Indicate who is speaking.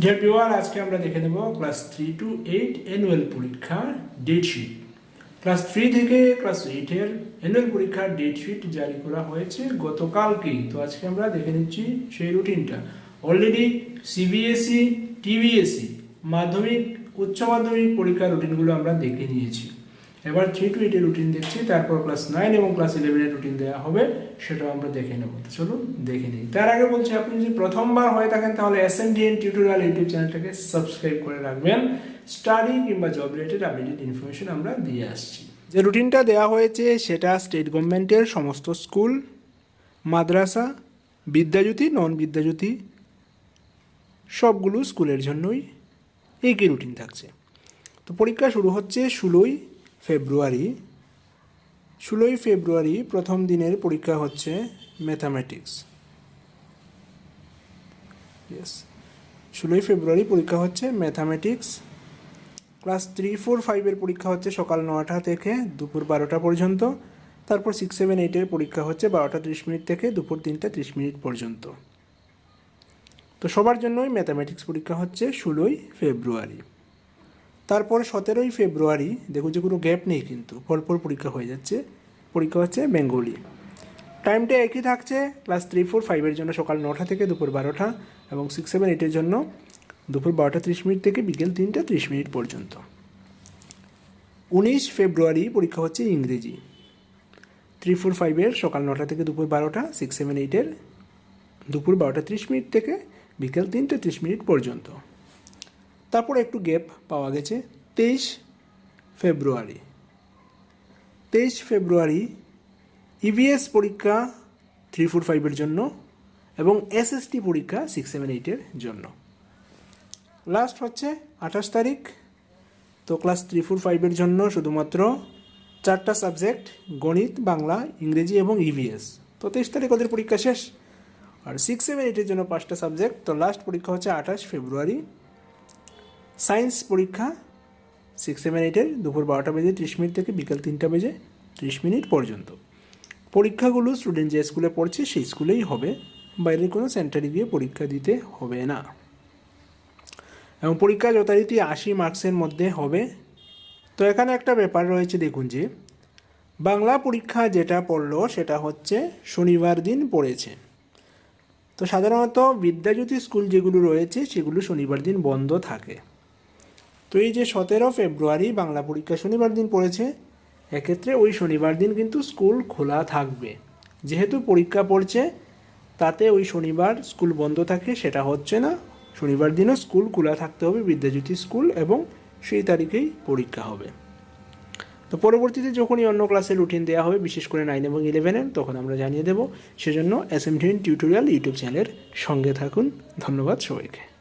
Speaker 1: Dear viewer আজকে আমরা দেখে নেব class three two eight annual পরীক্ষার ডেট শিট ক্লাস থ্রি থেকে ক্লাস এইটের অ্যানুয়াল পরীক্ষার ডেট শিট জারি করা হয়েছে গতকালকেই। তো আজকে আমরা দেখে নিচ্ছি সেই রুটিনটা অলরেডি সিবিএসই টিভিএসই E, মাধ্যমিক উচ্চ মাধ্যমিক পরীক্ষার রুটিনগুলো আমরা দেখে নিয়েছি। এবার থ্রি টু এইটের রুটিন দেখছি, তারপর ক্লাস নাইন এবং ক্লাস ইলেভেনের রুটিন দেওয়া হবে, সেটাও আমরা দেখে নেব। চলুন দেখে নিই। তার আগে বলছি আপনি যদি প্রথমবার হয়ে থাকেন, তাহলে S N DN tutorial YouTube চ্যানেলটাকে সাবস্ক্রাইব করে রাখবেন। স্টাডি কিংবা জব রিলেটেড আপডেটেড ইনফরমেশন আমরা দিয়ে আসছি। যে রুটিনটা দেওয়া হয়েছে, সেটা স্টেট গভর্নমেন্টের সমস্ত স্কুল মাদ্রাসা, বিদ্যাজ্যোতি নন বিদ্যাজ্যোতি সবগুলো স্কুলের জন্যই একই রুটিন থাকছে। তো পরীক্ষা শুরু হচ্ছে ষোলোই ফেব্রুয়ারি, ষোলোই ফেব্রুয়ারি প্রথম দিনের পরীক্ষা হচ্ছে ম্যাথামেটিক্স ইয়েস ষোলোই ফেব্রুয়ারি পরীক্ষা হচ্ছে ম্যাথামেটিক্স ক্লাস থ্রি ফোর ফাইভের পরীক্ষা হচ্ছে সকাল নটা থেকে দুপুর বারোটা পর্যন্ত। তারপর সিক্স সেভেন এইটের পরীক্ষা হচ্ছে বারোটা ত্রিশ মিনিট থেকে দুপুর তিনটা ত্রিশ মিনিট পর্যন্ত। তো সবার জন্যই ম্যাথামেটিক্স পরীক্ষা হচ্ছে ষোলোই ফেব্রুয়ারি। তারপর সতেরোই ফেব্রুয়ারি, দেখুন যে কোনো গ্যাপ নেই কিন্তু পরপর পরীক্ষা হয়ে যাচ্ছে, পরীক্ষা হচ্ছে বেঙ্গলি। টাইমটা একই থাকছে ক্লাস থ্রি ফোর ফাইভের জন্য সকাল নটা থেকে দুপুর বারোটা এবং সিক্স সেভেন এইটের জন্য দুপুর বারোটা ত্রিশ মিনিট থেকে বিকেল তিনটা ত্রিশ মিনিট পর্যন্ত। উনিশ ফেব্রুয়ারি পরীক্ষা হচ্ছে ইংরেজি। থ্রি ফোর ফাইভের সকাল নটা থেকে দুপুর বারোটা সিক্স সেভেন এইটের দুপুর বারোটা ত্রিশ মিনিট থেকে বিকেল তিনটে ত্রিশ মিনিট পর্যন্ত। তারপর একটু গ্যাপ পাওয়া গেছে। তেইশ ফেব্রুয়ারি। তেইশ ফেব্রুয়ারি ইভিএস পরীক্ষা থ্রি ফোর ফাইভের জন্য এবং এসএসটি পরীক্ষা সিক্স সেভেন এইটের জন্য। লাস্ট হচ্ছে আঠাশ তারিখ। তো ক্লাস থ্রি ফোর ফাইভের জন্য শুধুমাত্র চারটা সাবজেক্ট গণিত, বাংলা, ইংরেজি এবং ইভিএস তো তেইশ তারিখ ওদের পরীক্ষা শেষ। আর সিক্স সেভেন এইটের জন্য পাঁচটা সাবজেক্ট তো লাস্ট পরীক্ষা হচ্ছে আঠাশ ফেব্রুয়ারি। সায়েন্স পরীক্ষা সিক্স সেভেন এইটের দুপুর বারোটা বেজে ত্রিশ মিনিট থেকে বিকাল তিনটা বেজে ত্রিশ মিনিট পর্যন্ত। পরীক্ষাগুলো স্টুডেন্ট যে স্কুলে পড়ছে সেই স্কুলেই হবে, বাইরের কোনো সেন্টারে গিয়ে পরীক্ষা দিতে হবে না। এবং পরীক্ষা যথারীতি আশি মার্কসের মধ্যে হবে। তো এখানে একটা ব্যাপার রয়েছে, দেখুন যে, বাংলা পরীক্ষা যেটা পড়ল সেটা হচ্ছে শনিবার দিন পড়েছে। তো সাধারণত বিদ্যাজ্যোতি স্কুল যেগুলো রয়েছে সেগুলো শনিবার দিন বন্ধ থাকে। তো এই যে সতেরো ফেব্রুয়ারি বাংলা পরীক্ষা শনিবার দিন পড়েছে, এক্ষেত্রে ওই শনিবার দিন কিন্তু স্কুল খোলা থাকবে। যেহেতু পরীক্ষা পড়ছে, তাতে ওই শনিবার স্কুল বন্ধ থাকে, সেটা হচ্ছে না। শনিবার দিনও স্কুল খোলা থাকতে হবে, বিদ্যাজ্যোতি স্কুল, এবং সেই তারিখেই পরীক্ষা হবে। তো পরবর্তীতে যখনই অন্য ক্লাসের রুটিন দেওয়া হবে, বিশেষ করে নাইন এবং ইলেভেনের তখন আমরা জানিয়ে দেবো। সেজন্য এস এম টিউটোরিয়াল ইউটিউব চ্যানেলের সঙ্গে থাকুন। ধন্যবাদ সবাইকে।